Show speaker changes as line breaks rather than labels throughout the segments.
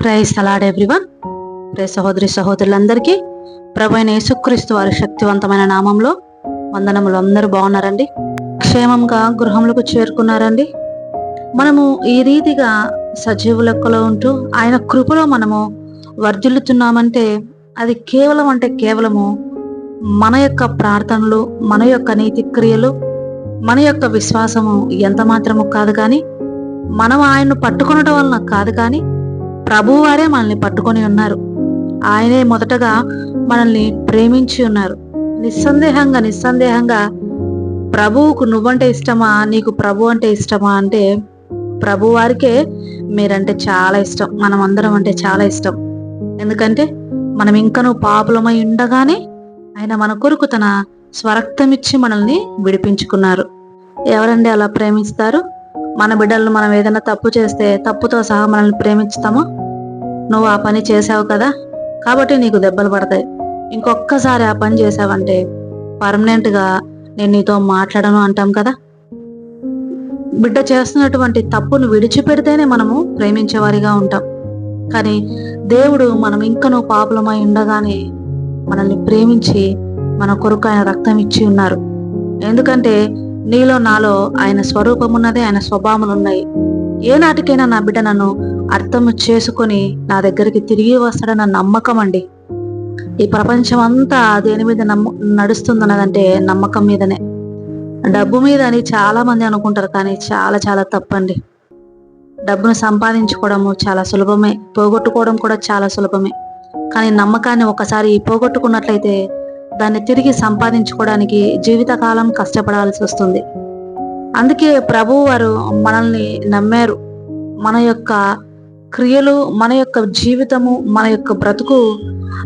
Praise అలాడ్ everyone ప్రే సహోదరి సహోదరులందరికీ ప్రభు యేసుక్రీస్తు వారి శక్తివంతమైన నామంలో వందనములు. అందరూ బాగున్నారండి? క్షేమంగా గృహములకు చేరుకున్నారండి? మనము ఈ రీతిగా సజీవు లెక్కలో ఉంటూ ఆయన కృపలో మనము వర్ధిల్లుతున్నామంటే అది కేవలం అంటే కేవలము మన యొక్క ప్రార్థనలు మన యొక్క నీతి క్రియలు మన యొక్క విశ్వాసము ఎంత మాత్రము కాదు కానీ మనం ఆయన్ను పట్టుకునటం వలన కాదు కానీ ప్రభువారే మనల్ని పట్టుకొని ఉన్నారు. ఆయనే మొదటగా మనల్ని ప్రేమించి ఉన్నారు. నిస్సందేహంగా నిస్సందేహంగా ప్రభువుకు నువ్వంటే ఇష్టమా నీకు ప్రభు అంటే ఇష్టమా అంటే ప్రభు వారికే మీరంటే చాలా ఇష్టం. మనం అందరం అంటే చాలా ఇష్టం. ఎందుకంటే మనం ఇంకనూ పాపులమై ఉండగానే ఆయన మన కొరకు తన స్వరక్తమిచ్చి మనల్ని విడిపించుకున్నారు. ఎవరండి అలా ప్రేమిస్తారు? మన బిడ్డలను మనం ఏదైనా తప్పు చేస్తే తప్పుతో సహా మనల్ని ప్రేమించుతామా నువ్వు ఆ పని చేసావు కదా? కాబట్టి నీకు దెబ్బలు పడతాయి. ఇంకొక్కసారి ఆ పని చేసావంటే పర్మనెంట్గా నేను నీతో మాట్లాడను అంటాం కదా? బిడ్డ చేస్తున్నటువంటి తప్పును విడిచిపెడితేనే మనము ప్రేమించేవారిగా ఉంటాం. కానీ దేవుడు మనం ఇంకనూ పాపులమై ఉండగానే మనల్ని ప్రేమించి మన కొరకు ఆయన రక్తం ఇచ్చి ఉన్నారు. ఎందుకంటే నీలో నాలో ఆయన స్వరూపం ఉన్నది ఆయన స్వభావములు ఉన్నాయి ఏ నాటికైనా నా బిడ్డ నన్ను అర్థం చేసుకొని నా దగ్గరికి తిరిగి వస్తాడన్న నమ్మకం అండి. ఈ ప్రపంచం అంతా దేని మీద నమ్మ నడుస్తుందన్నదంటే నమ్మకం మీదనే. డబ్బు మీద అని చాలా మంది అనుకుంటారు కానీ చాలా చాలా తప్పండి. డబ్బును సంపాదించుకోవడము చాలా సులభమే. పోగొట్టుకోవడం కూడా చాలా సులభమే. కానీ నమ్మకాన్ని ఒకసారి పోగొట్టుకున్నట్లయితే దాన్ని తిరిగి సంపాదించుకోవడానికి జీవితకాలం కష్టపడాల్సి వస్తుంది. అందుకే ప్రభువు వారు మనల్ని నమ్మారు. మన యొక్క క్రియలు మన యొక్క జీవితము మన యొక్క బ్రతుకు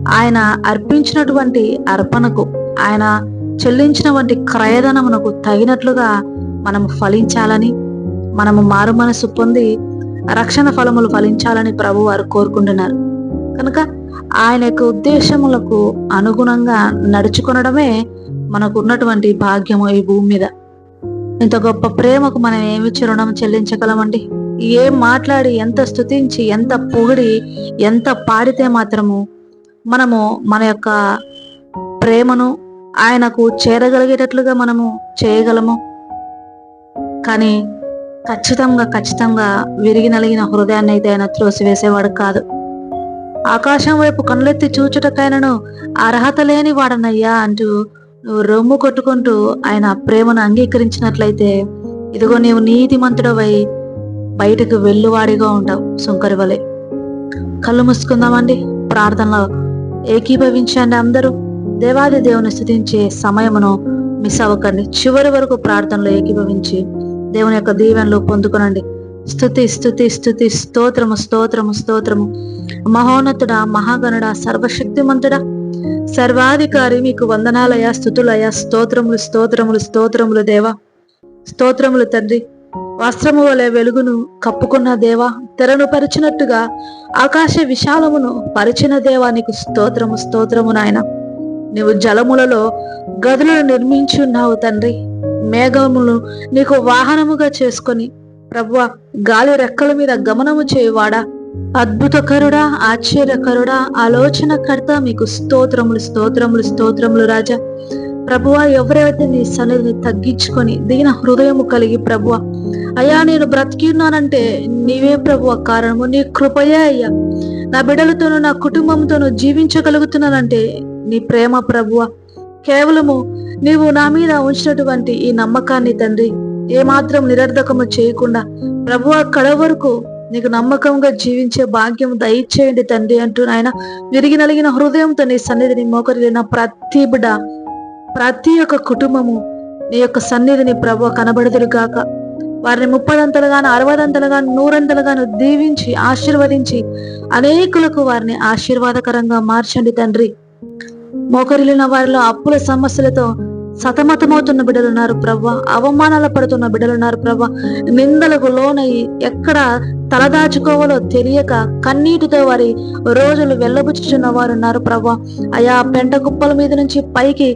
ఆయన అర్పించినటువంటి అర్పణకు ఆయన చెల్లించినటువంటి క్రయధనమునకు తగినట్లుగా మనము ఫలించాలని మనము మారు మనసు పొంది రక్షణ ఫలములు ఫలించాలని ప్రభు వారు కోరుకుంటున్నారు. కనుక ఆయన యొక్క ఉద్దేశములకు అనుగుణంగా నడుచుకొనడమే మనకు ఉన్నటువంటి భాగ్యము ఈ భూమి మీద. ఇంత గొప్ప ప్రేమకు మనం ఏమి రుణం చెల్లించగలమండి? ఏం మాట్లాడి ఎంత స్తుతించి ఎంత పొగిడి ఎంత పాడితే మాత్రము మనము మన యొక్క ప్రేమను ఆయనకు చేరగలిగేటట్లుగా మనము చేయగలము. కానీ ఖచ్చితంగా ఖచ్చితంగా విరిగి నలిగిన హృదయాన్ని అయితే ఆయన త్రోసివేసేవాడు కాదు. ఆకాశం వైపు కనులెత్తి చూచుటకైనను అర్హత లేని వాడనయ్యా అంటూ నువ్వు రొమ్ము కొట్టుకుంటూ ఆయన ప్రేమను అంగీకరించినట్లయితే ఇదిగో నీవు నీతిమంతుడవై బయటకు వెళ్ళువాడిగా ఉంటావు సుంకరి వలె. కళ్ళు మూసుకుందామండి ప్రార్థనలో ఏకీభవించండి అందరూ. దేవాది దేవుని స్థుతించే సమయమును మిస్ అవ్వకండి. చివరి వరకు ప్రార్థనలో ఏకీభవించి దేవుని యొక్క దీవెనలు పొందుకునండి. స్థుతి స్థుతి స్థుతి స్తోత్రము స్తోత్రము స్తోత్రము. మహోన్నతుడా మహాగణుడా సర్వశక్తిమంతుడా. సర్వాధికారి మీకు వందనాలయ స్థుతులయ స్తోత్రములు స్తోత్రములు స్తోత్రములు దేవా. స్తోత్రములు తండ్రి వస్త్రము వలె వెలుగును కప్పుకున్న దేవా తెరను పరిచినట్టుగా ఆకాశ విశాలమును పరిచిన దేవా నీకు స్తోత్రము స్తోత్రము నాయన. నీవు జలములలో గదులను నిర్మించి ఉన్నావు తండ్రి. మేఘములు నీకు వాహనముగా చేసుకొని ప్రభువ గాలి రెక్కల మీద గమనము చేయువాడా? అద్భుతకరుడా ఆశ్చర్యకరుడా ఆలోచనకర్త మీకు స్తోత్రములు స్తోత్రములు స్తోత్రములు రాజా. ప్రభువ ఎవరైతే నీ సన్నిధిని తగ్గించుకొని దీన హృదయము కలిగి ప్రభువ అయ్యా నేను బ్రతికి ఉన్నానంటే నీవే ప్రభువ కారణము. నీ కృపయే అయ్యా. నా బిడ్డలతోనూ నా కుటుంబంతోనూ జీవించగలుగుతున్నానంటే నీ ప్రేమ ప్రభువ. కేవలము నీవు నా మీద ఉంచినటువంటి ఈ నమ్మకాన్ని తండ్రి ఏమాత్రం నిరర్ధకము చేయకుండా ప్రభువ కడ వరకు నీకు నమ్మకంగా జీవించే భాగ్యం దయచేయండి తండ్రి అంటూ నాయన విరిగి నలిగిన హృదయంతో నీ సన్నిధిని మోకరిన ప్రతి బిడ్డ ప్రతి ఒక్క కుటుంబము నీ యొక్క సన్నిధిని ప్రభు కనబడదురుగాక. వారిని ముప్పదంతలుగాను అరవదంతలుగాను నూరంతలుగాను దీవించి ఆశీర్వదించి అనేకులకు వారిని ఆశీర్వాదకరంగా మార్చండి తండ్రి. మోకరిలిన వారిలో అప్పుల సమస్యలతో సతమతమవుతున్న బిడ్డలున్నారు ప్రవ్వ అవమానాలు పడుతున్న బిడ్డలున్నారు ప్రవ్వ నిందలకు లోనయ్యి ఎక్కడ తలదాచుకోవాలో తెలియక కన్నీటితో వారి రోజులు వెళ్ళబుచ్చుచున్న వారు ఉన్నారు ప్రభా అయా పెంట కుప్పల మీద నుంచి పైకి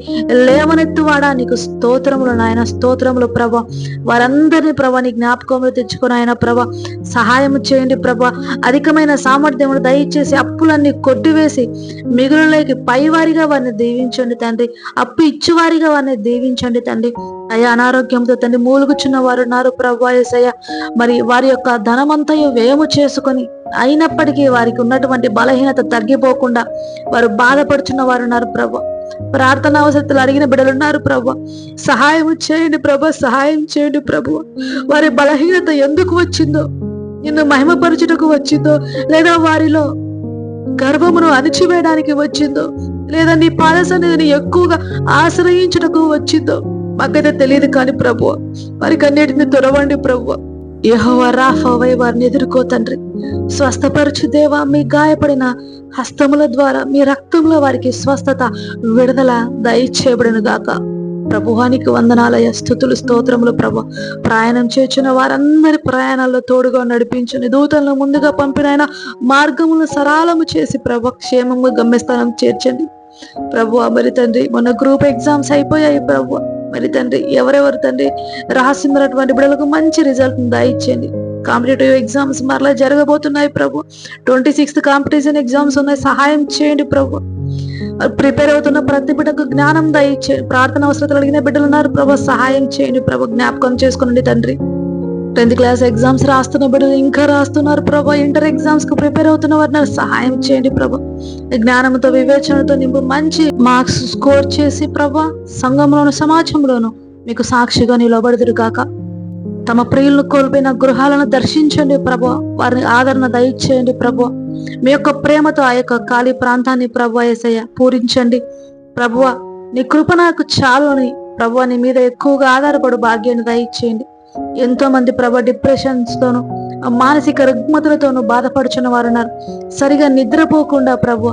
లేవనెత్తువాడా నీకు స్తోత్రములు నాయన స్తోత్రములు ప్రభా వారందరినీ ప్రభా నీ జ్ఞాపకంలో తెచ్చుకుని ఆయన ప్రభా సహాయం చేయండి ప్రభా అధికమైన సామర్థ్యములు దయచేసి అప్పులన్నీ కొట్టివేసి మిగులులోకి పైవారిగా వారిని దీవించండి తండ్రి. అప్పు ఇచ్చువారిగా వారిని దీవించండి తండ్రి. అయ్యా అనారోగ్యంతో తండ్రి మూలుగుచున్న వారు ఉన్నారు ప్రభా యేసయ్య మరి వారి యొక్క ధనమంతయు వ్యయము చేసుకొని అయినప్పటికీ వారికి ఉన్నటువంటి బలహీనత తగ్గిపోకుండా వారు బాధపడుచున్న వారు ఉన్నారు ప్రభా. ప్రార్థన అవసరతలు అడిగిన బిడ్డలు ఉన్నారు ప్రభు. సహాయం చేయండి ప్రభు సహాయం చేయండి ప్రభు. వారి బలహీనత ఎందుకు వచ్చిందో నిన్ను మహిమపరచుటకు వచ్చిందో లేదా వారిలో గర్భమును అణిచివేయడానికి వచ్చిందో లేదా నీ పాద సన్నిధిని ఎక్కువగా ఆశ్రయించుటకు వచ్చిందో మాకైతే తెలియదు కానీ ప్రభు వారికి అన్నిటిని తొరవండి ప్రభు. యహోవా రాఫవై వారిని ఎదుర్కో తండ్రి. స్వస్థపరచు దేవా మీ గాయపడిన హస్తముల ద్వారా మీ రక్తంలో వారికి స్వస్థత విడుదల దయచేయబడిన గాక. ప్రభువానికి వందనాలయ స్థుతులు స్తోత్రములు ప్రభు. ప్రయాణం చేసిన వారందరి ప్రయాణాల్లో తోడుగా నడిపించని దూతలను ముందుగా పంపిన మార్గములను సరాలము చేసి ప్రభు క్షేమము గమ్యస్థానం చేర్చండి. ప్రభు మరి తండ్రి మొన్న గ్రూప్ ఎగ్జామ్స్ అయిపోయాయి ప్రభు. మరి తండ్రి ఎవరెవరు తండ్రి? రాసినటువంటి బిడ్డలకు మంచి రిజల్ట్ దయచేయండి కాంపిటేటివ్ ఎగ్జామ్స్ మరలా జరగబోతున్నాయి ప్రభు. ట్వంటీ సిక్స్త్ కాంపిటీషన్ ఎగ్జామ్స్ ఉన్నాయి. సహాయం చేయండి ప్రభు. ప్రిపేర్ అవుతున్న ప్రతి బిడ్డకు జ్ఞానం దయచేయండి ప్రార్థన అవసరతలు అడిగిన బిడ్డలు ఉన్నారు ప్రభు. సహాయం చేయండి ప్రభు. జ్ఞాపకం చేసుకునండి తండ్రి. టెన్త్ క్లాస్ ఎగ్జామ్స్ రాస్తున్న బిడ్డలు ఇంకా రాస్తున్నారు ప్రభా. ఇంటర్ ఎగ్జామ్స్కు ప్రిపేర్ అవుతున్న వారిని సహాయం చేయండి ప్రభా. జ్ఞానంతో వివేచనతో నింపు మంచి మార్క్స్ స్కోర్ చేసి ప్రభా సంఘంలోను సమాజంలోను మీకు సాక్షిగా నిలబడదురు కాక తమ ప్రియులను కోల్పోయిన గృహాలను దర్శించండి ప్రభు. వారిని ఆదరణ దయచేయండి ప్రభు. మీ యొక్క ప్రేమతో ఆ యొక్క ఖాళీ ప్రాంతాన్ని ప్రభు ఏసయ్య పూరించండి. ప్రభువ నీ కృప నాకు చాలు అని ప్రభు నీ మీద ఎక్కువగా ఆధారపడు భాగ్యాన్ని దయచేయండి. ఎంతో మంది ప్రభ తోను మానసిక రుగ్మతులతోనూ బాధపడుచున్న వారు ఉన్నారు సరిగా నిద్రపోకుండా ప్రభు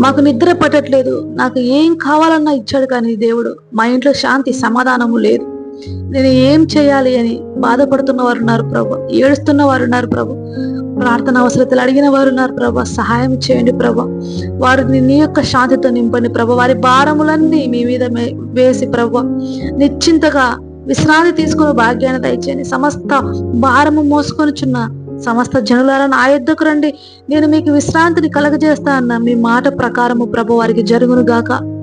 మాకు నిద్ర పట్టట్లేదు. నాకు ఏం కావాలన్నా ఇచ్చాడు కానీ దేవుడు మా ఇంట్లో శాంతి సమాధానము లేదు. నేను ఏం చేయాలి అని బాధపడుతున్న వారు ఉన్నారు ప్రభు ఏడుస్తున్న వారు ఉన్నారు ప్రభు. ప్రార్థన అవసరతలు అడిగిన వారు ఉన్నారు ప్రభా సహాయం చేయండి ప్రభా. వారిని నీ యొక్క శాంతితో నింపండి ప్రభా. వారి భారములన్నీ మీ మీద వేసి ప్రభా నిశ్చింతగా విశ్రాంతి తీసుకుని భాగ్యాన్ని దయచేయండి సమస్త భారము మోసుకొనిచున్న సమస్త జనులారా నా యుద్ధకు రండి. నేను మీకు విశ్రాంతిని కలగజేస్తా అన్న మీ మాట ప్రకారము ప్రభు వారికి జరుగును గాక.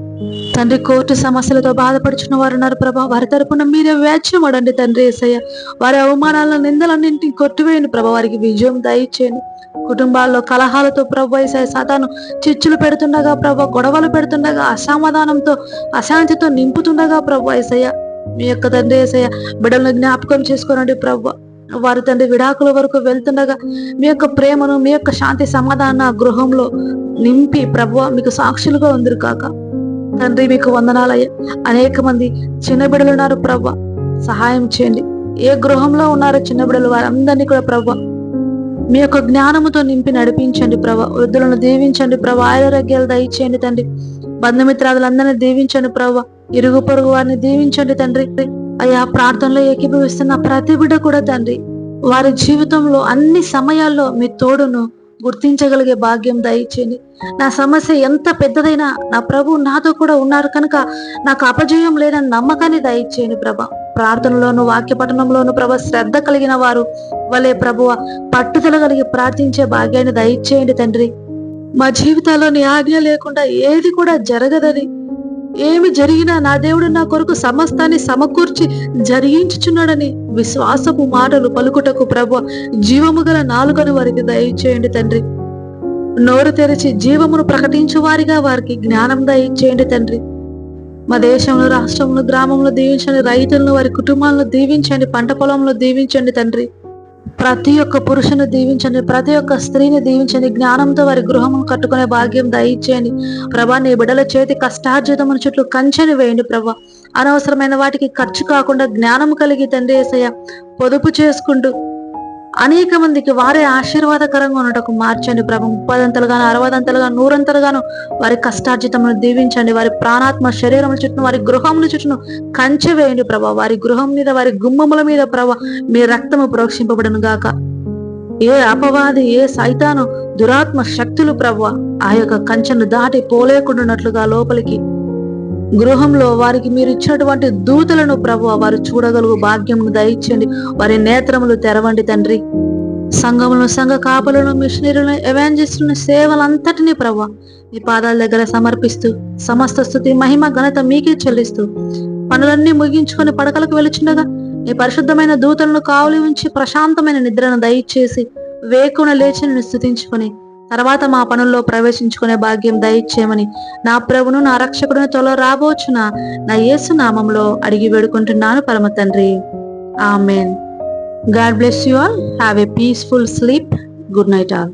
తండ్రి కోర్టు సమస్యలతో బాధపడుచున్న వారు ఉన్నారు ప్రభా. వారి తరపున మీరే వేచమడండి తండ్రి ఏసయ్య. వారి అవమానాలను నిందలన్నింటిని కొట్టివేయండి ప్రభా వారికి విజయం దయచేయండి కుటుంబాల్లో కలహాలతో ప్రభు ఏసయ్య సాతాను చిచ్చులు పెడుతుండగా ప్రభా గొడవలు పెడుతుండగా అసమాధానంతో అశాంతితో నింపుతుండగా ప్రభు ఏసయ్య. మీ యొక్క తండ్రి ఏసయ్య బిడ్డలను జ్ఞాపకం చేసుకోనండి ప్రభు వారి తండ్రి విడాకుల వరకు వెళ్తుండగా మీ యొక్క ప్రేమను మీ యొక్క శాంతి సమాధాన గృహంలో నింపి ప్రభు మీకు సాక్షులుగా ఉందిరు కాక. తండ్రి మీకు వందనాలయ్య. అనేక మంది చిన్న బిడ్డలు ఉన్నారు ప్రభు సహాయం చేయండి. ఏ గృహంలో ఉన్నారో చిన్న బిడ్డలు వారందరినీ కూడా ప్రభు మీ యొక్క జ్ఞానముతో నింపి నడిపించండి ప్రభ వృద్ధులను దీవించండి ప్రభ ఆయురగ్యాలు దయచేయండి తండ్రి. బంధుమిత్రాదులందరినీ దీవించండి ప్రభా ఇరుగు పొరుగు వారిని దీవించండి తండ్రి. అయ్యా ప్రార్థనలో ఏకీభవిస్తున్న ప్రతి బిడ్డ కూడా తండ్రి వారి జీవితంలో అన్ని సమయాల్లో మీ తోడును గుర్తించగలిగే భాగ్యం దయచేయండి. నా సమస్య ఎంత పెద్దదైనా నా ప్రభు నాతో కూడా ఉన్నారు కనుక నాకు అపజయం లేదని నమ్మకాన్ని దయచేయండి ప్రభ. ప్రార్థనలోను వాక్య పఠనంలోను ప్రభ శ్రద్ధ కలిగిన వారు వలే ప్రభువ పట్టుదల కలిగి ప్రార్థించే భాగ్యాన్ని దయచేయండి తండ్రి. మా జీవితాల్లో నీ ఆజ్ఞ లేకుండా ఏది కూడా జరగదని ఏమి జరిగినా నా దేవుడు నా కొరకు సమస్తాన్ని సమకూర్చి జరిగించుచున్నాడని విశ్వాసపు మాటలు పలుకుటకు ప్రభు జీవము గల నాలుగను వారికి దయచేయండి తండ్రి. నోరు తెరిచి జీవమును ప్రకటించు వారిగా వారికి జ్ఞానం దయచేయండి తండ్రి. మా దేశంలో రాష్ట్రంలో గ్రామంలో దీవించండి రైతులను వారి కుటుంబాలను దీవించండి పంట పొలంలో దీవించండి తండ్రి. ప్రతి ఒక్క పురుషుని దీవించండి ప్రతి ఒక్క స్త్రీని దీవించండి జ్ఞానంతో వారి గృహమును కట్టుకునే భాగ్యం దయచేయండి. ప్రభా నీ బిడల చేతి కష్టార్జితమును చుట్టూ కంచెని వేయండి ప్రభా. అనవసరమైన వాటికి ఖర్చు కాకుండా జ్ఞానం కలిగి తండ్రి ఏసయ్య పొదుపు చేసుకుంటూ అనేక మందికి వారే ఆశీర్వాదకరంగా ఉన్నటకు మార్చండి ప్రభు. ముప్పదంతలుగాను అరవదంతలుగా నూరంతలుగాను వారి కష్టార్జితమును దీవించండి. వారి ప్రాణాత్మ శరీరం చుట్టూ వారి గృహముల చుట్టూ కంచె వేయండి ప్రభా. వారి గృహం మీద వారి గుమ్మముల మీద ప్రభ మీ రక్తము ప్రోక్షింపబడను గాక. ఏ అపవాది ఏ సైతాను దురాత్మ శక్తులు ప్రభు ఆ యొక్క కంచెను దాటి పోలేకుండానట్లుగా లోపలికి గృహంలో వారికి మీరు ఇచ్చినటువంటి దూతలను ప్రభు వారు చూడగలుగు భాగ్యమును దయచండి వారి నేత్రములు తెరవండి తండ్రి. సంఘములను సంఘ కాపులను మిషనరీలను ఎవాంజిస్టులను సేవలంతటినీ ప్రభు మీ పాదాల దగ్గర సమర్పిస్తూ సమస్త స్థుతి మహిమ ఘనత మీకే చెల్లిస్తూ పనులన్నీ ముగించుకొని పడకలకు వెలుచుండగా నీ పరిశుద్ధమైన దూతలను కావులి ఉంచి ప్రశాంతమైన నిద్రను దయచేసి వేకున లేచి నిన్ను స్థుతించుకొని తర్వాత మా పనుల్లో ప్రవేశించుకునే భాగ్యం దయచేయమని నా ప్రభును నా రక్షకుడిని త్వరలో రాబోచున నా యేసు నామంలో అడిగి వేడుకుంటున్నాను పరమ తండ్రి. Amen. God bless you all. Have a peaceful sleep. Good night all.